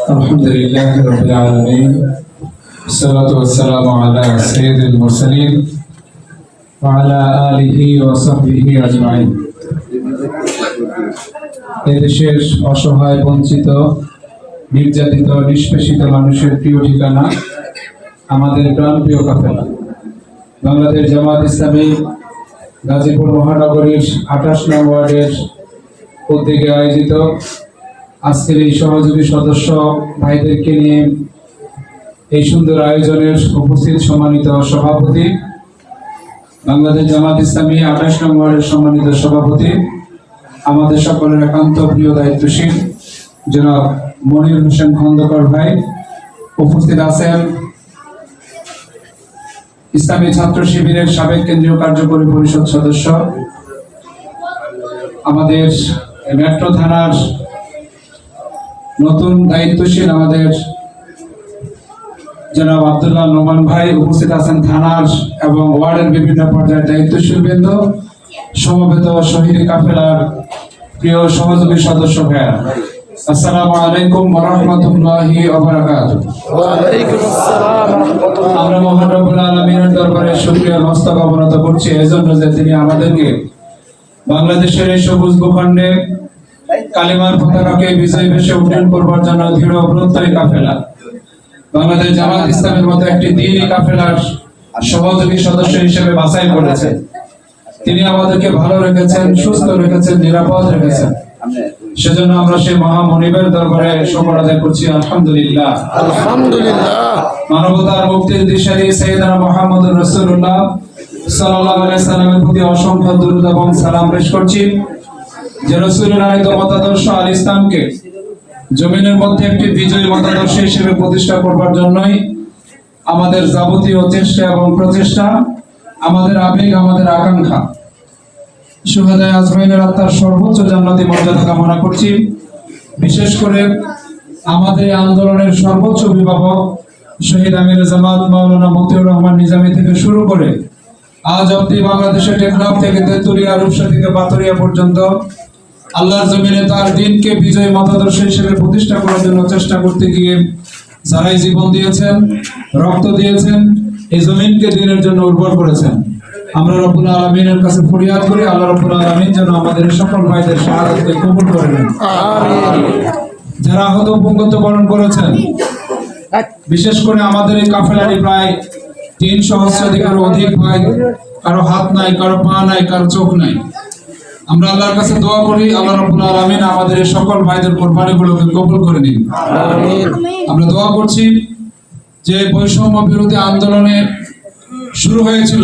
الحمد لله رب العالمين الصلاة والسلام على سيد المرسلين وعلى آله وصحبه أجمعين এদেশের অসহায় বঞ্চিত নির্যাতিত নিষ্পেষিত মানুষের প্রিয় ঠিকানা আমাদের প্রাণপ্রিয় কাফেলা বাংলাদেশ জামাত ইসলামী গাজীপুর মহানগরীর আঠাশ নং ওয়ার্ডের উদ্যোগে আয়োজিত আজকের এই সহযোগী সদস্য ভাইদেরকে নিয়ে এই সুন্দর আয়োজনের উপস্থিত সম্মানিত সভাপতি, বাংলাদেশ জামাত ইসলামী আঠাশ নম্বরের সম্মানিত সভাপতি, আমাদের সকলের একান্ত প্রিয় দায়িত্বশীল জনাব মনির হোসেন খন্দকার ভাই উপস্থিত আছেন। ইসলামী ছাত্র শিবিরের সাবেক কেন্দ্রীয় কার্যকরী পরিষদ সদস্য, আমাদের মেট্রো থানার নতুন দায়িত্বশীল আমাদের জনাব আব্দুল্লাহ নোমান ভাই উপস্থিত আছেন থানার এবং ওয়ার্ডের বিভিন্ন পর্যায়ের দায়িত্বশীল বৃন্দ সমবেত শহীদ কাফেলার প্রিয় সহযোগী সদস্য ভাইয়া আসসালামু আলাইকুম রাহমাতুল্লাহি আমরা মহান রব্বুল আলামিনের দরবারে শুকরিয়া মস্তক অবনত করছি। এজন্য যে তিনি আমাদেরকে বাংলাদেশের এই সবুজ ভূখণ্ডে কালিমার পতাকাকে বিজয় বেশে উন্নয়ন করবার জন্য দৃঢ় প্রত্যয় কাফেলা। বাংলাদেশ জামাত ইসলামের মতো একটি দিনই কাফেলার সহযোগী সদস্য হিসেবে বাছাই করেছেন তিনি আমাদেরকে ভালো রেখেছেন সুস্থ রেখেছেন নিরাপদ রেখেছেন। সেজন্য আমরা সেই মহামনিবের দরবারে সকল আদায় করছি আলহামদুলিল্লাহ। আলহামদুলিল্লাহ। মানবতার মুক্তির দিশারি সৈয়দনা মুহাম্মদ রাসূলুল্লাহ সাল্লাল্লাহু আলাইহি সাল্লামের প্রতি অসংখ্য দরুদ এবং সালাম পেশ করছি। যে রাসূলের আনিত মতাদর্শ আল ইসলামকে জমিনের মধ্যে একটি বিজয়ী মতাদর্শ হিসেবে প্রতিষ্ঠা করবার জন্যই আমাদের যাবতীয় চেষ্টা এবং প্রচেষ্টা, আমাদের আবেগ, আমাদের আকাঙ্ক্ষা। আজমাইনের আত্মার সর্বোচ্চ জান্নাতি মর্যাদা কামনা করছি। বিশেষ করে আমাদের আন্দোলনের সর্বোচ্চ অভিভাবক শহীদ আমির জামাত মাওলানা মতিউর রহমান নিজামী থেকে শুরু করে আজ অব্দি বাংলাদেশের টেকনাফ থেকে তেতুলিয়া রূপসা থেকে বাতরিয়া পর্যন্ত আল্লাহর জমিনে তার দিনকে বিজয়ী মতাদর্শ হিসেবে প্রতিষ্ঠা করার জন্য চেষ্টা করতে গিয়ে যারাই জীবন দিয়েছেন, রক্ত দিয়েছেন, এই জমিনকে দিনের জন্য উর্বর করেছেন। আমরা রব্বুল আলমিনের কাছে ফরিয়াদ করি, আল্লাহ রব্বুল আলমিন যেন আমাদের সকল ভাইদের শাহাদতকে কবুল করে নেন। যারা আহত পুঙ্গত্ব বরণ করেছেন, বিশেষ করে আমাদের এই কাফেলারি প্রায় তিন সহস্রাধিকার অধিক ভাই, কারও হাত নাই, কারও পা নাই, কারও চোখ নাই। আমরা আল্লাহর কাছে দোয়া করি আল্লাহ রাব্বুল আলামিন আমাদের এই সকল ভাইদের কোরবানিগুলোকে কবুল করে নিন। আমরা দোয়া করছি যে বৈষম্য বিরোধী আন্দোলনে শুরু হয়েছিল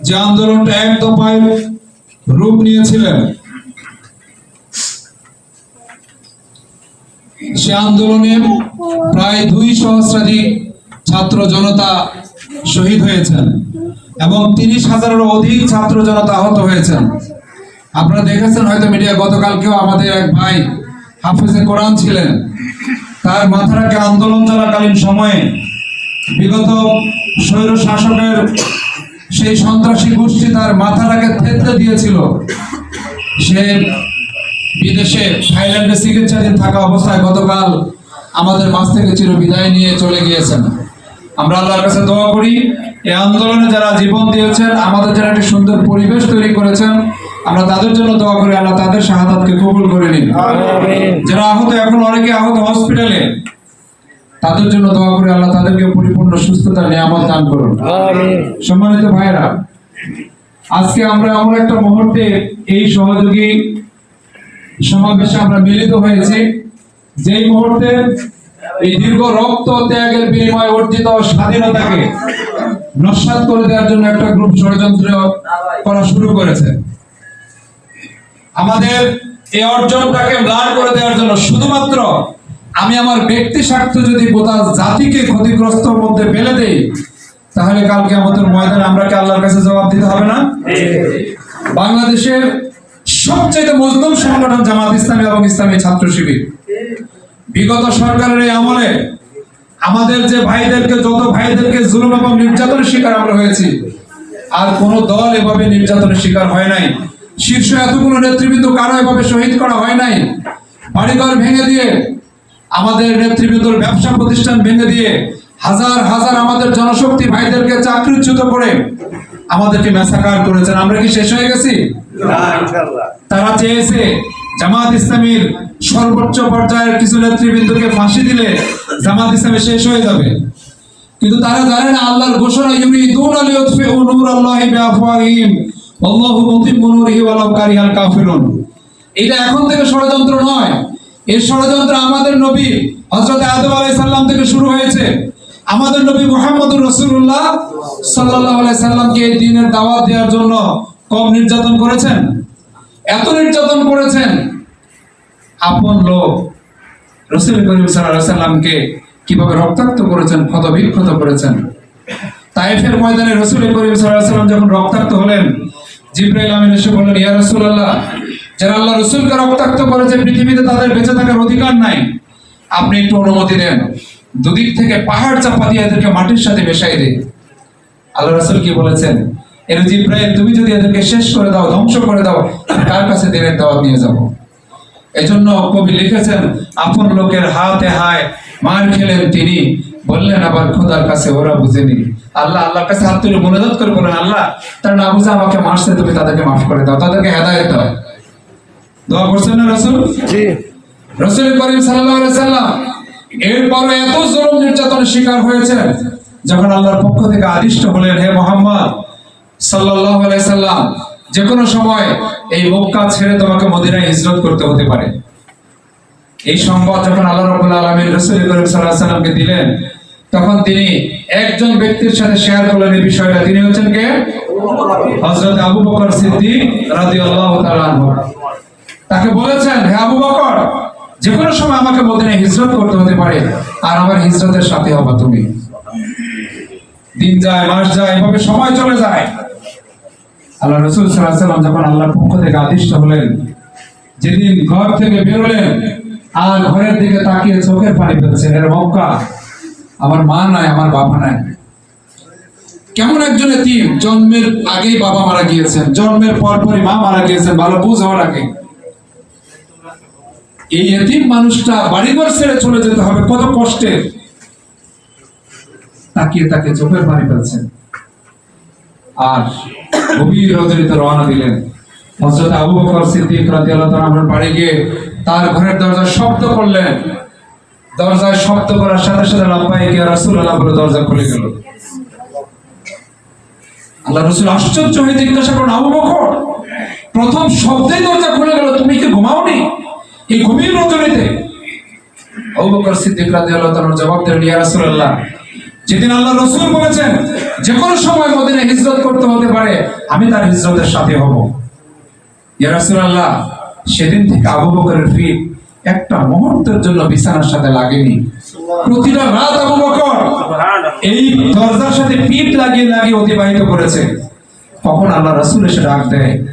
যে আন্দোলনটা এক দফায় রূপ নিয়েছিলেন সে আন্দোলনে প্রায় দুই সহস্রাধিক ছাত্র জনতা শহীদ হয়েছেন এবং তিরিশ হাজারেরও অধিক ছাত্র জনতা আহত হয়েছেন। আপনারা দেখেছেন হয়তো মিডিয়া গতকালকেও আমাদের এক ভাই হাফিজে কোরআন ছিলেন। তার মাথাটাকে আন্দোলন চলাকালীন সময়ে বিগত স্বৈর শাসকের সেই সন্ত্রাসী গোষ্ঠী তার মাথাটাকে থেতলে দিয়েছিল। সে বিদেশে থাইল্যান্ডে চিকিৎসাধীন থাকা অবস্থায় গতকাল আমাদের মাঝ থেকে চির বিদায় নিয়ে চলে গিয়েছেন। আমরা আল্লাহর কাছে দোয়া করি, এই আন্দোলনে যারা জীবন দিয়েছেন, আমাদের যারা একটি সুন্দর পরিবেশ তৈরি করেছেন আমরা তাদের জন্য দোয়া করি আল্লাহ তাদের শাহাদাতকে কবুল করে নিন। যারা আহত এখন অনেকে আহত হসপিটালে তাদের জন্য দোয়া করি আল্লাহ তাদেরকে পরিপূর্ণ সুস্থতা নিয়ামত দান করুন। সম্মানিত ভাইরা আজকে আমরা এমন একটা মুহূর্তে এই সহযোগী সমাবেশে আমরা মিলিত হয়েছি যেই মুহূর্তে এই দীর্ঘ রক্ত ত্যাগের বিনিময়ে অর্জিত স্বাধীনতাকে নস্বাত করে দেওয়ার জন্য একটা গ্রুপ ষড়যন্ত্র করা শুরু করেছে। আমাদের এই অর্জনটাকে ম্লান করে দেওয়ার জন্য শুধুমাত্র আমি আমার ব্যক্তি স্বার্থ যদি গোটা জাতিকে ক্ষতিগ্রস্ত মধ্যে ফেলে দেই, তাহলে কালকে আমাদের ময়দানে আমরা কি আল্লাহর কাছে জবাব দিতে হবে না? বাংলাদেশের সবচেয়ে মজলুম সংগঠন জামাত ইসলামী এবং ইসলামী ছাত্র শিবির। বিগত সরকারের এই আমলে আমাদের যে ভাইদেরকে, যত ভাইদেরকে জুলুম এবং নির্যাতনের শিকার আমরা হয়েছি, আর কোন দল এভাবে নির্যাতনের শিকার হয় নাই। শীর্ষ এতগুলো নেতৃবৃন্দ কারও এভাবে শহীদ করা হয় নাই? বাড়িঘর ভেঙে দিয়ে আমাদের নেতৃবৃন্দর ব্যবসা প্রতিষ্ঠান ভেঙে দিয়ে হাজার হাজার আমাদের জনশক্তি ভাইদেরকে চাকরিচ্যুত করে আমাদেরকে মেসাকার করেছেন। আমরা কি শেষ হয়ে গেছি? তারা চেয়েছে জামাত ইসলামীর সর্বোচ্চ পর্যায়ের কিছু নেতৃবৃন্দকে ফাঁসি দিলে জামাত ইসলামী শেষ হয়ে যাবে। কিন্তু তারা জানে না আল্লাহর ঘোষণা ইউরিদুন লিইউতফিউ নূরাল্লাহি বিআফওয়াহিহিম। আল্লাহু ষড়যন্ত্র নয়। এই ষড়যন্ত্র আমাদের নবী হযরত আদম থেকে শুরু হয়েছে। আমাদের নবী মুহাম্মদুর আলাইহি সাল্লামকে এই দ্বীনের দাওয়াত দেওয়ার জন্য কম নির্যাতন করেছেন। এত নির্যাতন করেছেন। আপন লোক রসুল করিম সাল্লামকে কীভাবে রক্তাক্ত করেছেন ক্ষত বিক্ষত করেছেন? তাইফের ময়দানে রসুল করিম সাল্লাম যখন রক্তাক্ত হলেন জিব্রাইল আমিন এসে বললেন, ইয়া রাসূলুল্লাহ, যারা আল্লাহ রসুলকে রক্তাক্ত করেছে, পৃথিবীতে তাদের বেঁচে থাকার অধিকার নাই। আপনি একটু অনুমতি দেন। দুদিক থেকে পাহাড় চাপা দিয়ে এদেরকে মাটির সাথে মেশাই দিন আল্লাহ রসুল কি বলেছেন? এর জিব্রাইল তুমি যদি এদেরকে শেষ করে দাও, ধ্বংস করে দাও কার কাছে দিনের দাওয়াত নিয়ে যাব? এজন্য কবি লিখেছেন, আপন লোকের হাতে হায়, মার খেলেন তিনি। বললেন আবার খোদার কাছে ওরা বুঝেনি আল্লাহ আল্লাহর কাছে হাত তুলে মনোজাত করে বলেন আল্লাহ তারা না বুঝে আমাকে মারছে তুমি তাদেরকে মাফ করে দাও তাদেরকে হেদায়ত দাও। দোয়া করছেন না রসুল? রসুল করিম আলাইহি সাল্লাম এরপর এত জুলুম নির্যাতনের শিকার হয়েছেন যখন আল্লাহর পক্ষ থেকে আদিষ্ট হলেন হে মোহাম্মদ সাল্লাল্লাহু আলাইহি সাল্লাম যে কোনো সময় এই মক্কা ছেড়ে তোমাকে মদিনায় হিজরত করতে হতে পারে। এই সংবাদ যখন আল্লাহ দিলেন, তখন তিনি একজন ব্যক্তির সাথে শেয়ার করলেন এই বিষয়টা। তিনি হচ্ছেন কে? হযরত আবু বকর সিদ্দিক তাআলা আনহু। তাকে বলেছেন, হে আবু বকর যে কোনো সময় আমাকে মদিনায় হিজরত করতে হতে পারে, আর আমার হিজরতের সাথে হবা তুমি। দিন যায়, মাস যায়, এভাবে সময় চলে যায়। আল্লাহ রসুল সাল্লাহ সাল্লাম যখন আল্লাহর পক্ষ থেকে আদিষ্ট হলেন, যেদিন ঘর থেকে বেরোলেন আর ঘরের দিকে তাকিয়ে চোখের পানি ফেলছেন। এর মক্কা আমার মা নাই, আমার বাবা নাই। কেমন একজন এতিম, জন্মের আগেই বাবা মারা গিয়েছেন, জন্মের পর পরই মা মারা গিয়েছেন, ভালো বুঝ হওয়ার আগে। এই এতিম মানুষটা বাড়িঘর ছেড়ে চলে যেতে হবে, কত কষ্টের তাকিয়ে তাকে চোখের পানি ফেলছেন। আর গভীর রজনীতে রওনা দিলেন। হযরত আবু বকর সিদ্দিক রাদিয়াল্লাহু তাআলা আমার বাড়ি গিয়ে তার ঘরের দরজা শব্দ করলেন। দরজায় শব্দ করার সাথে সাথে লাব্বাইক ইয়া রাসূলুল্লাহ বলে দরজা খুলে গেল। আল্লাহ রসুল আশ্চর্য হয়ে জিজ্ঞাসা করেন আবু বকর, প্রথম শব্দেই দরজা খুলে গেল, তুমি কি ঘুমাওনি? এই গভীর রজনীতে আবু বকর সিদ্দিক জবাব ইয়া যেদিন আল্লাহ রসুল বলেছেন যে কোনো সময় মদিনায় হিজরত করতে হতে পারে, আমি তার হিজরতের সাথে হব। ইয়া সেদিন থেকে আবু বকরের ফিট একটা মুহূর্তের জন্য বিছানার সাথে লাগেনি। প্রতিটা রাত আবু বকর এই দরজার সাথে পিঠ লাগিয়ে লাগিয়ে অতিবাহিত করেছে। তখন আল্লাহ রসুল এসে ডাক দেয়।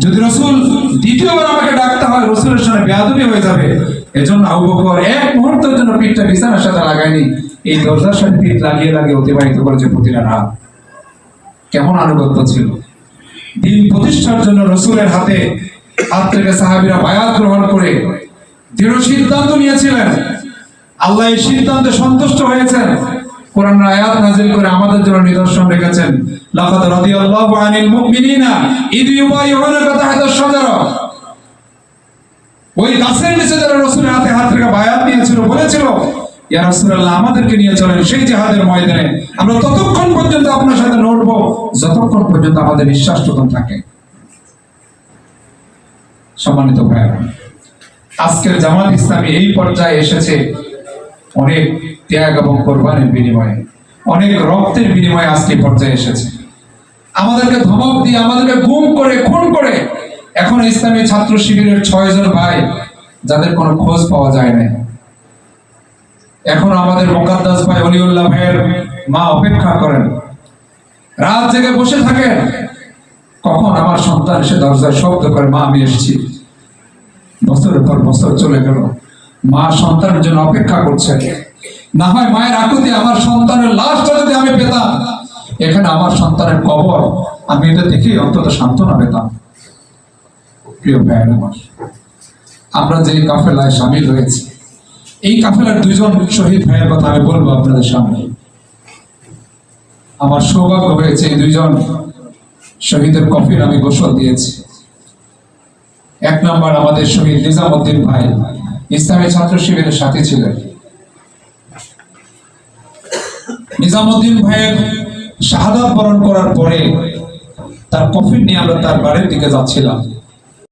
যদি রসুল দ্বিতীয়বার আমাকে ডাকতে হয় রসুলের সামনে বেয়াদবি হয়ে যাবে। এজন্য আবু বকর এক মুহূর্তের জন্য পিঠটা বিছানার সাথে লাগায়নি। এই দরজার সাথে পিঠ লাগিয়ে লাগিয়ে অতিবাহিত করেছে প্রতিটা রাত। কেমন আনুগত্য ছিল। দিন প্রতিষ্ঠার জন্য রসুলের হাতে হাত সাহাবিরা বায়াত গ্রহণ করে দৃঢ় সিদ্ধান্ত নিয়েছিলেন। আল্লাহ এই সিদ্ধান্তে সন্তুষ্ট হয়েছেন। কোরআন আয়াত নাজিল করে আমাদের জন্য নিদর্শন রেখেছেন। লাকাদ রাদিয়াল্লাহু আনিল মুমিনিনা ইদ ইউবাইউনাকা ওই গাছের নিচে যারা হাতে হাত রেখে বায়াত নিয়েছিল, বলেছিল, ইয়া রাসূলুল্লাহ, আমাদেরকে নিয়ে চলেন সেই জিহাদের ময়দানে। আমরা ততক্ষণ পর্যন্ত আপনার সাথে লড়ব, যতক্ষণ পর্যন্ত আমাদের নিঃশ্বাস থাকে। সম্মানিত ভাইরা আজকের জামাত ইসলামী এই পর্যায়ে এসেছে অনেক ত্যাগ এবং কোরবানির বিনিময়ে, অনেক রক্তের বিনিময়ে আজকে পর্যায়ে এসেছে। আমাদেরকে ধমক দিয়ে, আমাদেরকে গুম করে, খুন করে এখন ইসলামী ছাত্র শিবিরের ছয় জন ভাই যাদের কোনো খোঁজ পাওয়া যায় না এখন আমাদের মোকাদ্দাস ভাই অলিউল্লাহ ভাইয়ের মা অপেক্ষা করেন। রাত জেগে বসে থাকেন কখন আমার সন্তান এসে দরজায় শব্দ করে, মা, আমি এসেছি। বছরের পর বছর চলে গেল। মা সন্তানের জন্য অপেক্ষা করছে। না হয় মায়ের আকুতি আমার সন্তানের লাশটা যদি আমি পেতাম। এখানে আমার সন্তানের কবর। আমি এটা দেখেই অন্তত সান্ত্বনা পেতাম। প্রিয় ভাইয়ের আমার, আমরা যে কাফেলায় সামিল হয়েছি, এই কাফেলার দুইজন শহীদ ভাইয়ের কথা আমি বলব আপনাদের সামনে। আমার সৌভাগ্য হয়েছে এই দুইজন শহীদের কফির আমি গোসল দিয়েছি। এক নম্বর আমাদের শহীদ নিজামুদ্দিন ভাই, ইসলামী ছাত্র শিবিরের সাথে ছিলেন। নিজামুদ্দিন ভাইয়ের শাহাদাত বরণ করার পরে তার কফির নিয়ে আমরা তার বাড়ির দিকে যাচ্ছিলাম।